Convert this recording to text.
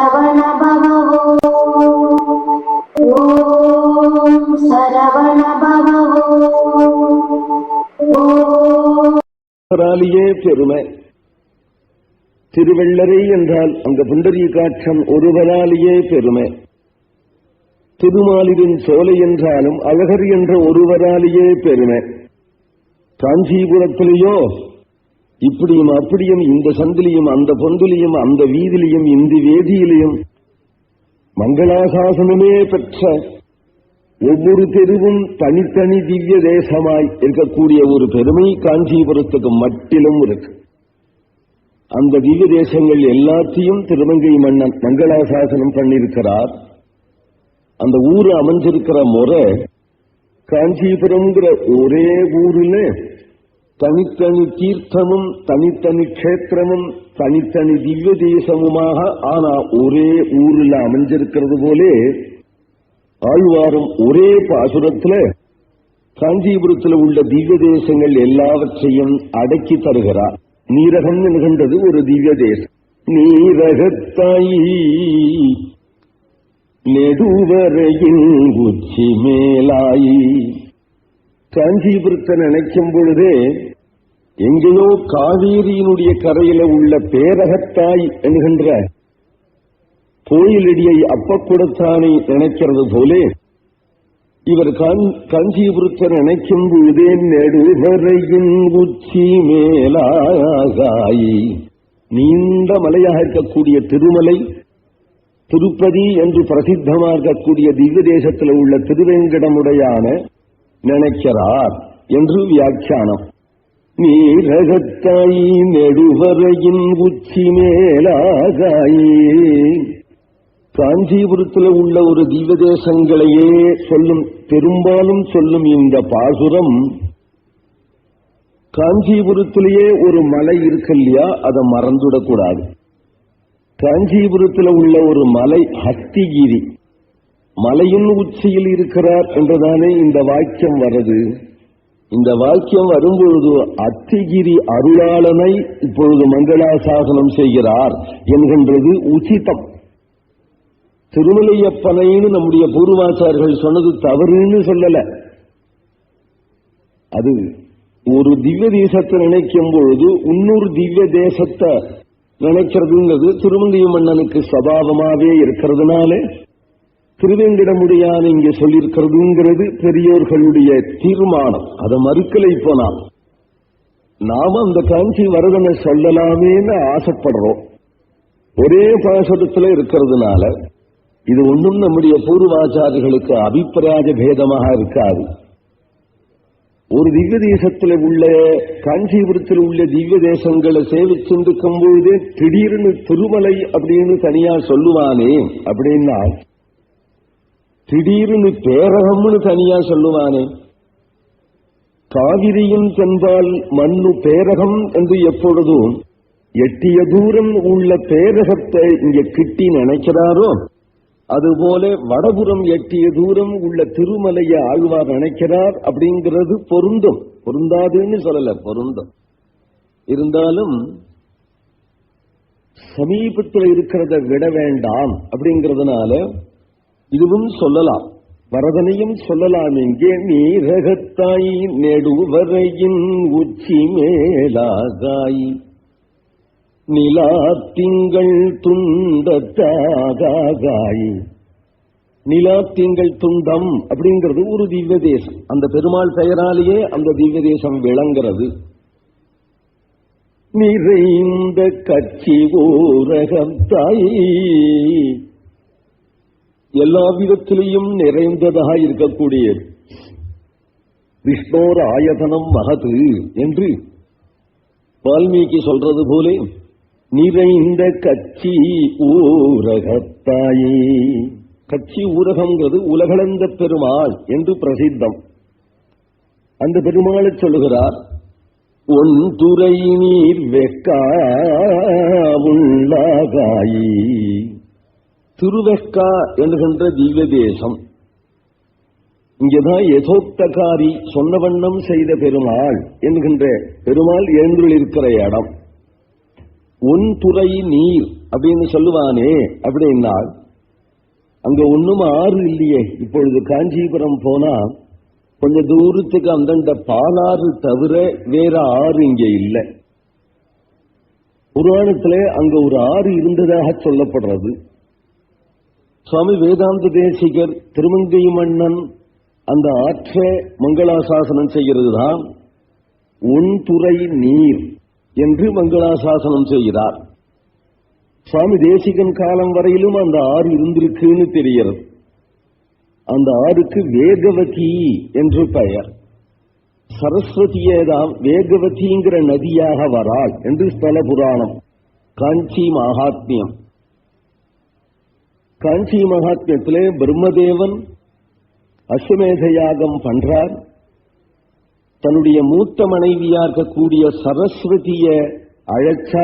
சரவண பெருமை திருவள்ளரை என்றால் அங்க புண்டரீகாட்சம் ஒருவராலேயே பெருமை. திருமாலிரின் சோலை என்றாலும் அழகர் என்ற ஒருவராலேயே பெருமை. காஞ்சிபுரத்திலேயோ இப்படியும் அப்படியும் இந்த சந்திலையும் அந்த பொந்துலையும் அந்த வீதியிலையும் இந்த வேதியிலையும் மங்களாசாசனமே பெற்ற ஒவ்வொரு தெருவும் தனித்தனி திவ்ய தேசமாய் இருக்கக்கூடிய ஒரு பெருமை காஞ்சிபுரத்துக்கு மட்டிலும் இருக்கு. அந்த திவ்ய தேசங்கள் எல்லாத்தையும் திருமங்கை மன்னன் மங்களாசாசனம் பண்ணியிருக்கிறார். அந்த ஊர் அமைஞ்சிருக்கிற முறை காஞ்சிபுரம்ங்கிற ஒரே ஊரில் தனித்தனி தீர்த்தமும் தனித்தனி கஷேத்திரமும் தனித்தனி திவ்ய தேசமுமாக ஆனா ஒரே ஊரில் அமைஞ்சிருக்கிறது போலே ஆழ்வாரும் ஒரே பாசுரத்துல காஞ்சிபுரத்தில் உள்ள திவ்ய தேசங்கள் எல்லாவற்றையும் அடக்கி தருகிறார். நீரகம் நிகழ்ந்தது ஒரு திவ்ய தேசம். நீரகத்தாயி நெடுவரையின் உச்சி மேலாயி. காஞ்சிபுரத்தை நினைக்கும் பொழுதே எங்கேயோ காவேரியினுடைய கரையில உள்ள பேரகத்தாய் என்கின்ற கோயிலடியை அப்பக்குடத்தானை நினைக்கிறது போலே இவர் காஞ்சிபுரத்தை நினைக்கும் பொழுதே நெடுவரையின் உச்சி மேலாகாயி. நீண்ட மலையாக இருக்கக்கூடிய திருமலை திருப்பதி என்று பிரசித்தமாக இருக்கக்கூடிய திவ்ய தேசத்தில் உள்ள திருவேங்கடமுடையான நினைக்கிறார் என்று வியாக்கியானம். நீரகத்தாயி நெடுவரையின் உச்சி மேலாகாயே. காஞ்சிபுரத்தில் உள்ள ஒரு தீவதேசங்களையே தேசங்களையே சொல்லும் பெரும்பாலும் சொல்லும் இந்த பாசுரம் காஞ்சிபுரத்திலேயே ஒரு மலை இருக்கு இல்லையா அதை மறந்துடக்கூடாது. காஞ்சிபுரத்தில் உள்ள ஒரு மலை ஹஸ்திகிரி மலையின் உச்சியில் இருக்கிறார் என்றுதானே இந்த வாக்கியம் வர்றது? இந்த வாக்கியம் வரும்பொழுது அத்திகிரி அருளாளனை இப்பொழுது மங்களாசாசனம் செய்கிறார் என்கின்றது உச்சிதம். திருமலையப்பனைன்னு நம்முடைய பூர்வாச்சார்கள் சொன்னது தவறுன்னு சொல்லல. அது ஒரு திவ்ய தேசத்தை நினைக்கும் பொழுது இன்னொரு திவ்ய தேசத்தை நினைக்கிறதுங்கிறது திருமங்கை மன்னனுக்கு சபாவமாவே இருக்கிறதுனாலே திருவேங்கிடமுடியான இங்க சொல்லியிருக்கிறதுங்கிறது பெரியோர்களுடைய தீர்மானம். அதை மறுக்கலை நான் நாம. அந்த காஞ்சி வரதனை சொல்லலாமேன்னு ஆசைப்படுறோம். ஒரே பாசத்துல இருக்கிறதுனால இது ஒன்றும் நம்முடைய பூர்வாச்சாரிகளுக்கு அபிப்பிராய பேதமாக இருக்காது. ஒரு திவ்ய தேசத்தில் உள்ள காஞ்சிபுரத்தில் உள்ள திவ்ய தேசங்களை சேவிச்சிருக்கும் பொழுதே திடீர்னு திருமலை அப்படின்னு தனியா சொல்லுவானே அப்படின்னா திடீர்னு பேரகம்னு தனியா சொல்லுவானே. காவிரியும் சென்றால் மண்ணு பேரகம் என்று எப்பொழுதும் எட்டிய தூரம் உள்ள பேரகத்தை இங்க கிட்டி நினைக்கிறாரோ அதுபோல வடபுறம் எட்டிய தூரம் உள்ள திருமலையை ஆழ்வார் நினைக்கிறார் அப்படிங்கிறது பொருந்தும். பொருந்தாதுன்னு சொல்லல பொருந்தும். இருந்தாலும் சமீபத்தில் இருக்கிறத விட வேண்டாம் அப்படிங்கிறதுனால இதுவும் சொல்லலாம். வரதனையும் சொல்லலாம். இங்கே நீரகத்தாய் நெடுவரையின் உச்சி மேலாகாய். நிலா திங்கள் துண்டத்தாகாய் நிலா திங்கள் துண்டம் அப்படிங்கிறது ஒரு திவ்ய தேசம் அந்த பெருமாள் பெயராலேயே அந்த திவ்ய தேசம் விளங்குறது நிறைந்த கட்சி ஊரகம் தாய் எல்லா விதத்திலையும் நிறைந்ததாக இருக்கக்கூடிய விஷ்ணோர் ஆயதனம் மகது என்று வால்மீகி சொல்றது போலே நிறைந்த கட்சி ஊரகத்தாயே கட்சி ஊரகங்கிறது உலகளந்த பெருமாள் என்று பிரசித்தம். அந்த பெருமாளை சொல்லுகிறார் ஒன் துறை நீர் வெக்கா திருவெக்கா என்கின்ற திவ்ய தேசம் இங்கேதான் யதோக்தகாரி சொன்ன வண்ணம் செய்த பெருமாள் என்கின்ற பெருமாள் எழுந்துள்ளிருக்கிற இடம். உன் துறை நீர் அப்படின்னு சொல்லுவானே அப்படின்னா அங்க ஒண்ணும் ஆறு இல்லையே. இப்பொழுது காஞ்சிபுரம் போனா கொஞ்ச தூரத்துக்கு அந்தந்த பாலாறு தவிர வேற ஆறு இங்க இல்லை. புராணத்துல அங்க ஒரு ஆறு இருந்ததாக சொல்லப்படுறது. சுவாமி வேதாந்த தேசிகர் திருமங்கை மன்னன் அந்த ஆற்றை மங்களாசாசனம் செய்கிறது தான் உன்துறை நீர் என்று மங்களாசாசனம் செய்கிறார். சுவாமி தேசிகன் காலம் வரையிலும் அந்த ஆறு இருந்திருக்குன்னு தெரிகிறது. அந்த ஆறுக்கு வேகவதி என்று பெயர். சரஸ்வதியே தான் வேகவதிங்கிற நதியாக வராள் என்று ஸ்தல புராணம். காஞ்சி மகாத்மியம். காஞ்சி மகாத்மியத்திலே பிரம்மதேவன் அஸ்வமேத யாகம் பண்றார். தன்னுடைய மூத்த மனைவியாக கூடிய சரஸ்வதிய அழைச்சா